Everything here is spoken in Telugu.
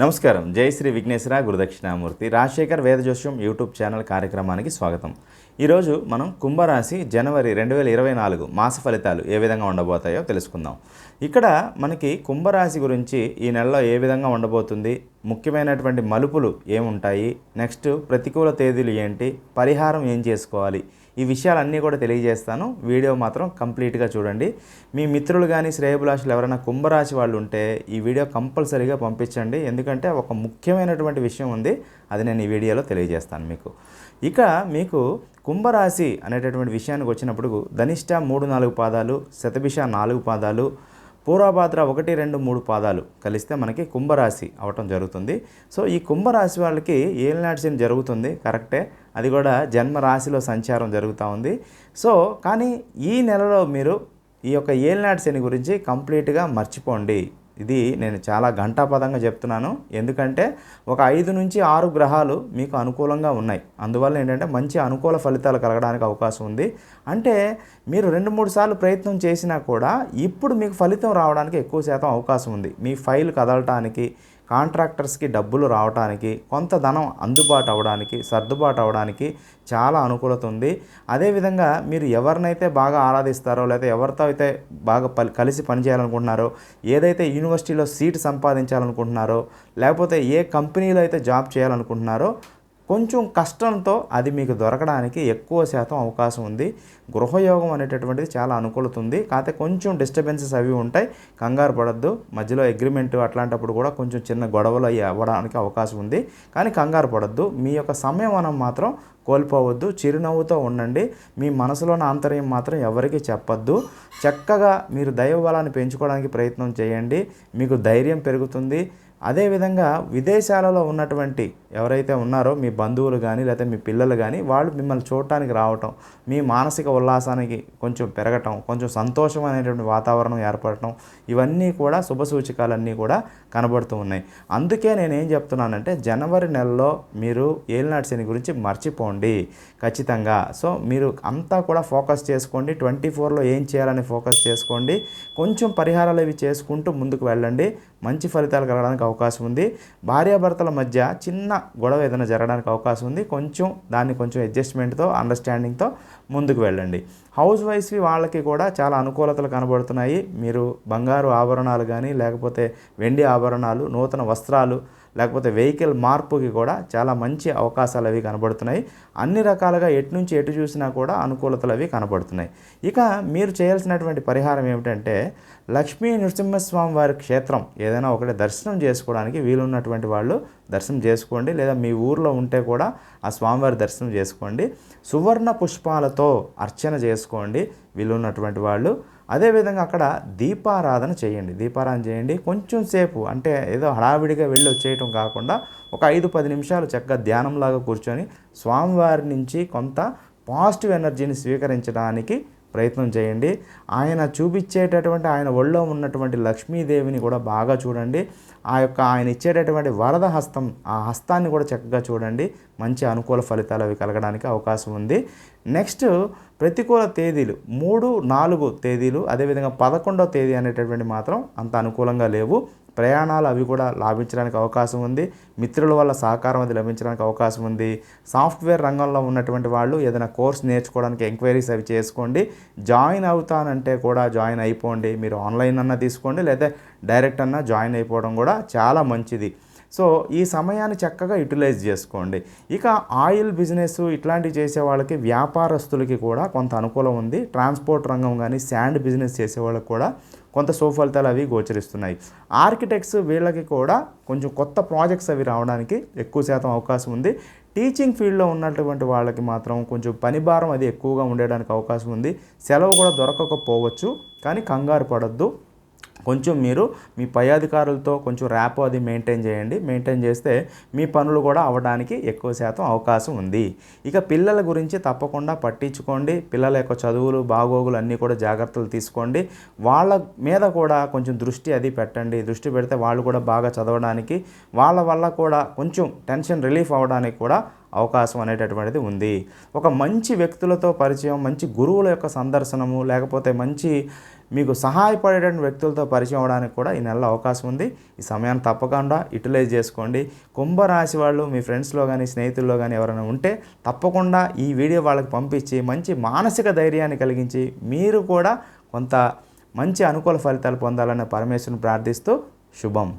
నమస్కారం. జై శ్రీ విఘ్నేశ్వర గురుదక్షిణామూర్తి. రాజశేఖర్ వేదజోష్యం యూట్యూబ్ ఛానల్ కార్యక్రమానికి స్వాగతం. ఈరోజు మనం కుంభరాశి జనవరి రెండు వేల ఇరవై నాలుగు మాస ఫలితాలు ఏ విధంగా ఉండబోతాయో తెలుసుకుందాం. ఇక్కడ మనకి కుంభరాశి గురించి ఈ నెలలో ఏ విధంగా ఉండబోతుంది ముఖ్యమైనటువంటి మలుపులు ఏముంటాయి నెక్స్ట్ ప్రతికూల తేదీలు ఏంటి పరిహారం ఏం చేసుకోవాలి ఈ విషయాలన్నీ కూడా తెలియజేస్తాను. వీడియో మాత్రం కంప్లీట్గా చూడండి. మీ మిత్రులు కానీ శ్రేయభిలాషులు ఎవరైనా కుంభరాశి వాళ్ళు ఉంటే ఈ వీడియో కంపల్సరీగా పంపించండి. ఎందుకంటే ఒక ముఖ్యమైనటువంటి విషయం ఉంది అది నేను ఈ వీడియోలో తెలియజేస్తాను మీకు. ఇక మీకు కుంభరాశి అనేటటువంటి విషయానికి వచ్చినప్పుడు ధనిష్ట మూడు నాలుగు పాదాలు శతభిష నాలుగు పాదాలు పూర్వభాద్ర ఒకటి రెండు మూడు పాదాలు కలిస్తే మనకి కుంభరాశి అవటం జరుగుతుంది. సో ఈ కుంభరాశి వాళ్ళకి ఏలినాటి జరుగుతుంది కరెక్టే. అది కూడా జన్మ రాశిలో సంచారం జరుగుతూ ఉంది. సో కానీ ఈ నెలలో మీరు ఈ యొక్క ఏలినాటి శని గురించి కంప్లీట్గా మర్చిపోండి. ఇది నేను చాలా ఘంటాపదంగా చెప్తున్నాను. ఎందుకంటే ఒక ఐదు నుంచి ఆరు గ్రహాలు మీకు అనుకూలంగా ఉన్నాయి. అందువల్ల ఏంటంటే మంచి అనుకూల ఫలితాలు కలగడానికి అవకాశం ఉంది. అంటే మీరు రెండు మూడు సార్లు ప్రయత్నం చేసినా కూడా ఇప్పుడు మీకు ఫలితం రావడానికి ఎక్కువ శాతం అవకాశం ఉంది. మీ ఫైల్ కదలటానికి కాంట్రాక్టర్స్కి డబ్బులు రావడానికి కొంత ధనం అందుబాటు అవడానికి సర్దుబాటు అవడానికి చాలా అనుకూలత ఉంది. అదేవిధంగా మీరు ఎవరినైతే బాగా ఆరాధిస్తారో లేదా ఎవరితో అయితే బాగా పలి కలిసి పనిచేయాలనుకుంటున్నారో ఏదైతే యూనివర్సిటీలో సీట్ సంపాదించాలనుకుంటున్నారో లేకపోతే ఏ కంపెనీలో అయితే జాబ్ చేయాలనుకుంటున్నారో కొంచెం కష్టంతో అది మీకు దొరకడానికి ఎక్కువ శాతం అవకాశం ఉంది. గృహయోగం అనేటటువంటిది చాలా అనుకూలత ఉంది. కాకపోతే కొంచెం డిస్టర్బెన్సెస్ అవి ఉంటాయి. కంగారు పడద్దు. మధ్యలో అగ్రిమెంట్ అట్లాంటప్పుడు కూడా కొంచెం చిన్న గొడవలు అయ్యి అవ్వడానికి అవకాశం ఉంది. కానీ కంగారు పడద్దు. మీ యొక్క సమయమానం మాత్రం కోల్పోవద్దు. చిరునవ్వుతో ఉండండి. మీ మనసులోని ఆంతర్యం మాత్రం ఎవరికీ చెప్పద్దు. చక్కగా మీరు దైవ బలాన్ని పెంచుకోవడానికి ప్రయత్నం చేయండి. మీకు ధైర్యం పెరుగుతుంది. అదేవిధంగా విదేశాలలో ఉన్నటువంటి ఎవరైతే ఉన్నారో మీ బంధువులు కానీ లేకపోతే మీ పిల్లలు కానీ వాళ్ళు మిమ్మల్ని చూడటానికి రావటం మీ మానసిక ఉల్లాసానికి కొంచెం పెరగటం కొంచెం సంతోషం అనేటువంటి వాతావరణం ఏర్పడటం ఇవన్నీ కూడా శుభ సూచికలన్నీ కూడా కనబడుతూ ఉన్నాయి. అందుకే నేను ఏం చెప్తున్నానంటే జనవరి నెలలో మీరు ఏలినాటి శని గురించి మర్చిపోండి. ఖచ్చితంగా. సో మీరు అంతా కూడా ఫోకస్ చేసుకోండి. ట్వంటీ ఫోర్లో ఏం చేయాలని ఫోకస్ చేసుకోండి. కొంచెం పరిహారాలు ఇవి చేసుకుంటూ ముందుకు వెళ్ళండి. మంచి ఫలితాలు కలగడానికి అవకాశం ఉంది. భార్యాభర్తల మధ్య చిన్న గొడవ ఏదైనా జరగడానికి అవకాశం ఉంది. కొంచెం దాన్ని కొంచెం అడ్జస్ట్మెంట్తో అండర్స్టాండింగ్తో ముందుకు వెళ్ళండి. హౌస్ వైఫ్వి వాళ్ళకి కూడా చాలా అనుకూలతలు కనబడుతున్నాయి. మీరు బంగారు ఆభరణాలు కానీ లేకపోతే వెండి ఆభరణాలు నూతన వస్త్రాలు లేకపోతే వెహికల్ మార్పుకి కూడా చాలా మంచి అవకాశాలు అవి కనబడుతున్నాయి. అన్ని రకాలుగా ఎటు నుంచి ఎటు చూసినా కూడా అనుకూలతలు అవి కనబడుతున్నాయి. ఇక మీరు చేయాల్సినటువంటి పరిహారం ఏమిటంటే లక్ష్మీ నృసింహస్వామి వారి క్షేత్రం ఏదైనా ఒకటి దర్శనం చేసుకోవడానికి వీలున్నటువంటి వాళ్ళు దర్శనం చేసుకోండి లేదా మీ ఊర్లో ఉంటే కూడా ఆ స్వామివారి దర్శనం చేసుకోండి. సువర్ణ పుష్పాలతో అర్చన చేసుకోండి వీలున్నటువంటి వాళ్ళు. అదేవిధంగా అక్కడ దీపారాధన చేయండి. దీపారాధన చేయండి. కొంచెం సేపు అంటే ఏదో హడావిడిగా వెళ్ళి వచ్చేయటం కాకుండా ఒక ఐదు పది నిమిషాలు చక్కగా ధ్యానంలాగా కూర్చొని స్వామివారి నుంచి కొంత పాజిటివ్ ఎనర్జీని స్వీకరించడానికి ప్రయత్నం చేయండి. ఆయన చూపించేటటువంటి ఆయన ఒళ్ళో ఉన్నటువంటి లక్ష్మీదేవిని కూడా బాగా చూడండి. ఆ యొక్క ఆయన ఇచ్చేటటువంటి వరద హస్తం ఆ హస్తాన్ని కూడా చక్కగా చూడండి. మంచి అనుకూల ఫలితాలు అవి కలగడానికి అవకాశం ఉంది. నెక్స్ట్ ప్రతికూల తేదీలు మూడు నాలుగు తేదీలు అదేవిధంగా పదకొండో తేదీ అనేటటువంటి మాత్రం అంత అనుకూలంగా లేవు. ప్రయాణాలు అవి కూడా లాభించడానికి అవకాశం ఉంది. మిత్రుల వల్ల సహకారం అది లభించడానికి అవకాశం ఉంది. సాఫ్ట్వేర్ రంగంలో ఉన్నటువంటి వాళ్ళు ఏదైనా కోర్స్ నేర్చుకోవడానికి ఎంక్వైరీస్ అవి చేసుకోండి. జాయిన్ అవుతానంటే కూడా జాయిన్ అయిపోండి. మీరు ఆన్లైన్ అన్నా తీసుకోండి లేదా డైరెక్ట్ అన్నా జాయిన్ అయిపోవడం కూడా చాలా మంచిది. సో ఈ సమయాన్ని చక్కగా యూటిలైజ్ చేసుకోండి. ఇక ఆయిల్ బిజినెస్ ఇట్లాంటివి చేసే వాళ్ళకి వ్యాపారస్తులకి కూడా కొంత అనుకూలం ఉంది. ట్రాన్స్పోర్ట్ రంగం కానీ శాండ్ బిజినెస్ చేసే వాళ్ళకి కూడా కొంత సుఫలితాలు అవి గోచరిస్తున్నాయి. ఆర్కిటెక్ట్స్ వీళ్ళకి కూడా కొంచెం కొత్త ప్రాజెక్ట్స్ అవి రావడానికి ఎక్కువ శాతం అవకాశం ఉంది. టీచింగ్ ఫీల్డ్లో ఉన్నటువంటి వాళ్ళకి మాత్రం కొంచెం పని భారం అది ఎక్కువగా ఉండడానికి అవకాశం ఉంది. సెలవు కూడా దొరకకపోవచ్చు కానీ కంగారు పడద్దు. కొంచెం మీరు మీ పై అధికారులతో కొంచెం ర్యాప్ అది మెయింటైన్ చేయండి. మెయింటైన్ చేస్తే మీ పనులు కూడా అవ్వడానికి ఎక్కువ శాతం అవకాశం ఉంది. ఇక పిల్లల గురించి తప్పకుండా పట్టించుకోండి. పిల్లల యొక్క చదువులు బాగోగులు అన్నీ కూడా జాగ్రత్తలు తీసుకోండి. వాళ్ళ మీద కూడా కొంచెం దృష్టి అది పెట్టండి. దృష్టి పెడితే వాళ్ళు కూడా బాగా చదవడానికి వాళ్ళ వల్ల కూడా కొంచెం టెన్షన్ రిలీఫ్ అవ్వడానికి కూడా అవకాశం అనేటటువంటిది ఉంది. ఒక మంచి వ్యక్తులతో పరిచయం మంచి గురువుల యొక్క సందర్శనము లేకపోతే మంచి మీకు సహాయపడేటువంటి వ్యక్తులతో పరిచయం అవడానికి కూడా ఈ నెలలో అవకాశం ఉంది. ఈ సమయాన్ని తప్పకుండా యూటిలైజ్ చేసుకోండి. కుంభరాశి వాళ్ళు మీ ఫ్రెండ్స్లో కానీ స్నేహితుల్లో కానీ ఎవరైనా ఉంటే తప్పకుండా ఈ వీడియో వాళ్ళకి పంపించి మంచి మానసిక ధైర్యాన్ని కలిగించి మీరు కూడా కొంత మంచి అనుకూల ఫలితాలు పొందాలని పరమేశ్వరుని ప్రార్థిస్తూ శుభం.